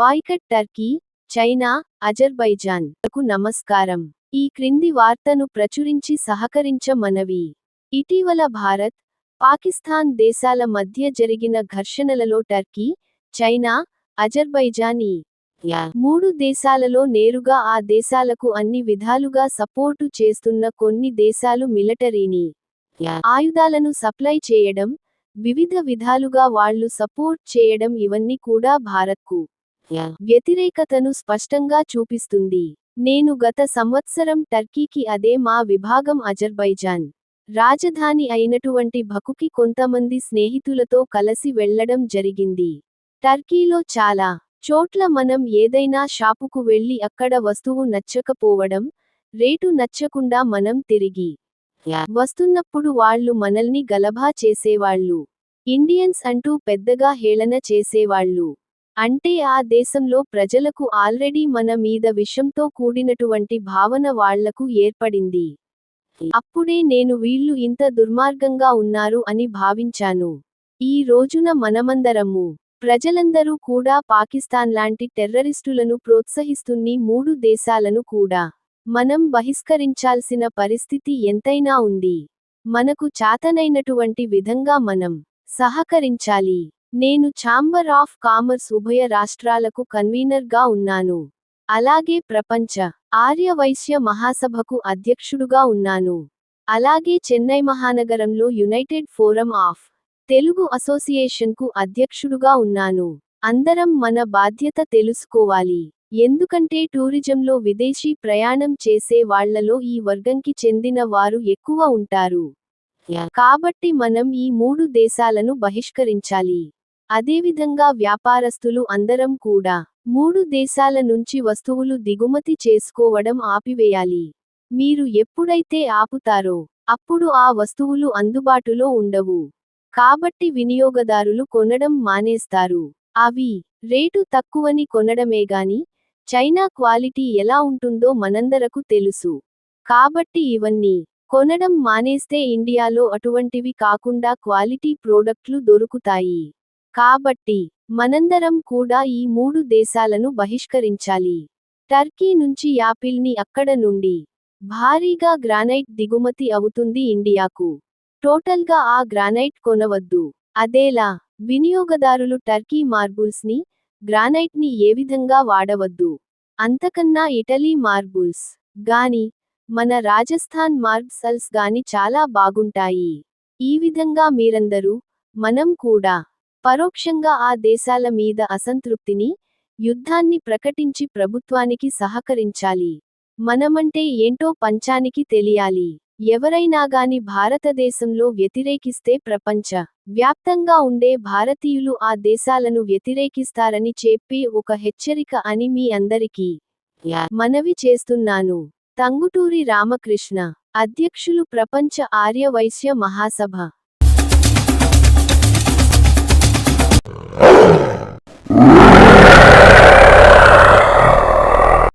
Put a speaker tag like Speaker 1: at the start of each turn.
Speaker 1: Boycott Turkey China అజర్బైజాన్కు నమస్కారం. ఈ క్రింది వార్తను ప్రచురించి సహకరించ మనవి. ఇటీవల భారత్ పాకిస్తాన్ దేశాల మధ్య జరిగిన ఘర్షణలలో టర్కీ చైనా అజర్బైజానీ మూడు దేశాలలో నేరుగా ఆ దేశాలకు అన్ని విధాలుగా సపోర్టు చేస్తున్న కొన్ని దేశాలు మిలిటరీని ఆయుధాలను సప్లై చేయడం వివిధ విధాలుగా వాళ్ళు సపోర్ట్ చేయడం ఇవన్నీ కూడా భారత్కు వ్యతిరేకతను స్పష్టంగా చూపిస్తుంది. నేను గత సంవత్సరం టర్కీకి అదే మా విభాగం అజర్బైజాన్ రాజధాని అయినటువంటి భకుకి కొంతమంది స్నేహితులతో కలసి వెళ్ళడం జరిగింది. టర్కీలో చాలా చోట్ల మనం ఏదైనా షాపుకు వెళ్ళి అక్కడ వస్తువు నచ్చకపోవడం రేటు నచ్చకుండా మనం తిరిగి వస్తున్నప్పుడు వాళ్ళు మనల్ని గలభా చేసేవాళ్ళు. ఇండియన్స్ అంటూ పెద్దగా హేళన చేసేవాళ్ళు. అంటే ఆ దేశంలో ప్రజలకు ఆల్రెడీ మన మీద విషంతో కూడినటువంటి భావన వాళ్ళకు ఏర్పడింది. అప్పుడే నేను వీళ్ళు ఇంత దుర్మార్గంగా ఉన్నారు అని భావించాను. ఈ రోజున మనమందరము ప్రజలందరూ కూడా పాకిస్తాన్ లాంటి టెర్రరిస్టులను ప్రోత్సహిస్తున్ని మూడు దేశాలను కూడా మనం బహిష్కరించాల్సిన పరిస్థితి ఎంతైనా ఉంది. మనకు చాతనైనటువంటి విధంగా మనం సహకరించాలి. నేను ఛాంబర్ ఆఫ్ కామర్స్ ఉభయ రాష్ట్రాలకు కన్వీనర్గా ఉన్నాను. అలాగే ప్రపంచ ఆర్యవైశ్య మహాసభకు అధ్యక్షుడుగా ఉన్నాను. అలాగే చెన్నై మహానగరంలో యునైటెడ్ ఫోరం ఆఫ్ తెలుగు అసోసియేషన్కు అధ్యక్షుడుగా ఉన్నాను. అందరం మన బాధ్యత తెలుసుకోవాలి. ఎందుకంటే టూరిజంలో విదేశీ ప్రయాణం చేసే వాళ్ళలో ఈ వర్గంకి చెందిన వారు ఎక్కువ ఉంటారు. కాబట్టి మనం ఈ మూడు దేశాలను బహిష్కరించాలి. అదేవిధంగా వ్యాపారస్తులు అందరం కూడా మూడు దేశాల నుంచి వస్తువులు దిగుమతి చేసుకోవడం ఆపివేయాలి. మీరు ఎప్పుడైతే ఆపుతారో అప్పుడు ఆ వస్తువులు అందుబాటులో ఉండవు. కాబట్టి వినియోగదారులు కొనడం మానేస్తారు. అవి రేటు తక్కువని కొనడమేగాని చైనా క్వాలిటీ ఎలా ఉంటుందో మనందరకు తెలుసు. కాబట్టి ఇవన్నీ కొనడం మానేస్తే ఇండియాలో అటువంటివి కాకుండా క్వాలిటీ ప్రోడక్ట్లు దొరుకుతాయి. కాబట్టి మనందరం కూడా ఈ మూడు దేశాలను బహిష్కరించాలి. టర్కీ నుంచి యాపిల్ని అక్కడ నుండి భారీగా గ్రానైట్ దిగుమతి అవుతుంది ఇండియాకు. టోటల్గా ఆ గ్రానైట్ కొనవద్దు. అదేలా వినియోగదారులు టర్కీ మార్బుల్స్ని గ్రానైట్ని ఏ విధంగా వాడవద్దు? అంతకన్నా ఇటలీ మార్బుల్స్ గాని మన రాజస్థాన్ మార్బ్సల్స్ గాని చాలా బాగుంటాయి. ఈ విధంగా మీరందరూ మనం కూడా పరోక్షంగా ఆ దేశాల మీద అసంతృప్తిని యుద్ధాన్ని ప్రకటించి ప్రభుత్వానికి సహకరించాలి. మనమంటే ఏంటో పంచానికి తెలియాలి. ఎవరైనాగాని భారతదేశంలో వ్యతిరేకిస్తే ప్రపంచ వ్యాప్తంగా ఉండే భారతీయులు ఆ దేశాలను వ్యతిరేకిస్తారని చెప్పి ఒక హెచ్చరిక అని మీ అందరికీ మనవి చేస్తున్నాను. తంగుటూరి రామకృష్ణ అధ్యక్షులు ప్రపంచ ఆర్యవైశ్య మహాసభ.